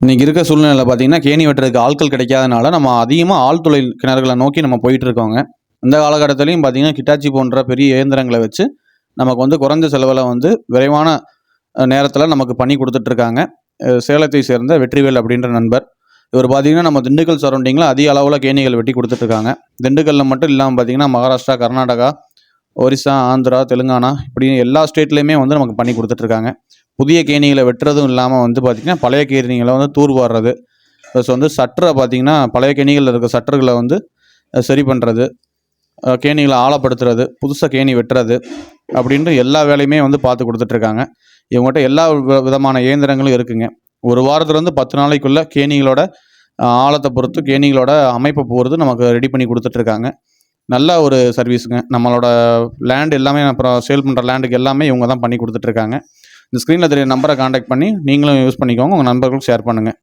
இன்றைக்கி இருக்க சூழ்நிலையில் பார்த்தீங்கன்னா கேணி வெட்டுறதுக்கு ஆட்கள் கிடைக்காதனால நம்ம அதிகமாக ஆழ்துளை கிணறுகளை நோக்கி நம்ம போயிட்டு இருக்கோங்க. இந்த காலகட்டத்திலையும் பார்த்தீங்கன்னா கிட்டாச்சி போன்ற பெரிய இயந்திரங்களை வச்சு நமக்கு வந்து குறைஞ்ச செலவில் வந்து விரைவான நேரத்தில் நமக்கு பண்ணி கொடுத்துட்ருக்காங்க சேலத்தை சேர்ந்த வெற்றிவேல் அப்படின்ற நண்பர். இவர் பார்த்தீங்கன்னா நம்ம திண்டுக்கல் சரௌண்டிங்கில் அதிக அளவில் கேணிகள் வெட்டி கொடுத்துட்ருக்காங்க திண்டுக்கல்லில் மட்டும் இல்லாமல் பார்த்தீங்கன்னா மகாராஷ்டிரா கர்நாடகா ஒரிசா ஆந்திரா தெலுங்கானா இப்படி எல்லா ஸ்டேட்லேயுமே வந்து நமக்கு பண்ணி கொடுத்துட்ருக்காங்க. புதிய கேணிகளை வெட்டுறதும் இல்லாமல் வந்து பார்த்திங்கன்னா பழைய கேணிகளை வந்து தூர்வாடுறது ப்ளஸ் வந்து சட்டரை பார்த்திங்கன்னா பழைய கேணிகளில் இருக்க சட்டர்களை வந்து சரி பண்ணுறது கேணிகளை ஆழப்படுத்துறது புதுசாக கேணி வெட்டுறது அப்படின்ட்டு எல்லா வேலையுமே வந்து பார்த்து கொடுத்துட்ருக்காங்க. இவங்ககிட்ட எல்லா விதமான இயந்திரங்களும் இருக்குங்க. ஒரு வாரத்துலேருந்து பத்து நாளைக்குள்ளே கேணிகளோட ஆழத்தை பொறுத்து கேணிகளோட அமைப்பை பொறுத்து நமக்கு ரெடி பண்ணி கொடுத்துட்ருக்காங்க. நல்ல ஒரு சர்வீஸுங்க. நம்மளோட லேண்ட் எல்லாமே அப்புறம் சேல் பண்ணுற லேண்டுக்கு எல்லாமே இவங்க தான் பண்ணி கொடுத்துட்ருக்காங்க இந்த ஸ்க்ரீனில் தெரிய நம்பரை காண்டாக்ட் பண்ணி நீங்களும் யூஸ் பண்ணிக்கோங்க. உங்கள் நண்பர்களுக்கும் ஷேர் பண்ணுங்கள்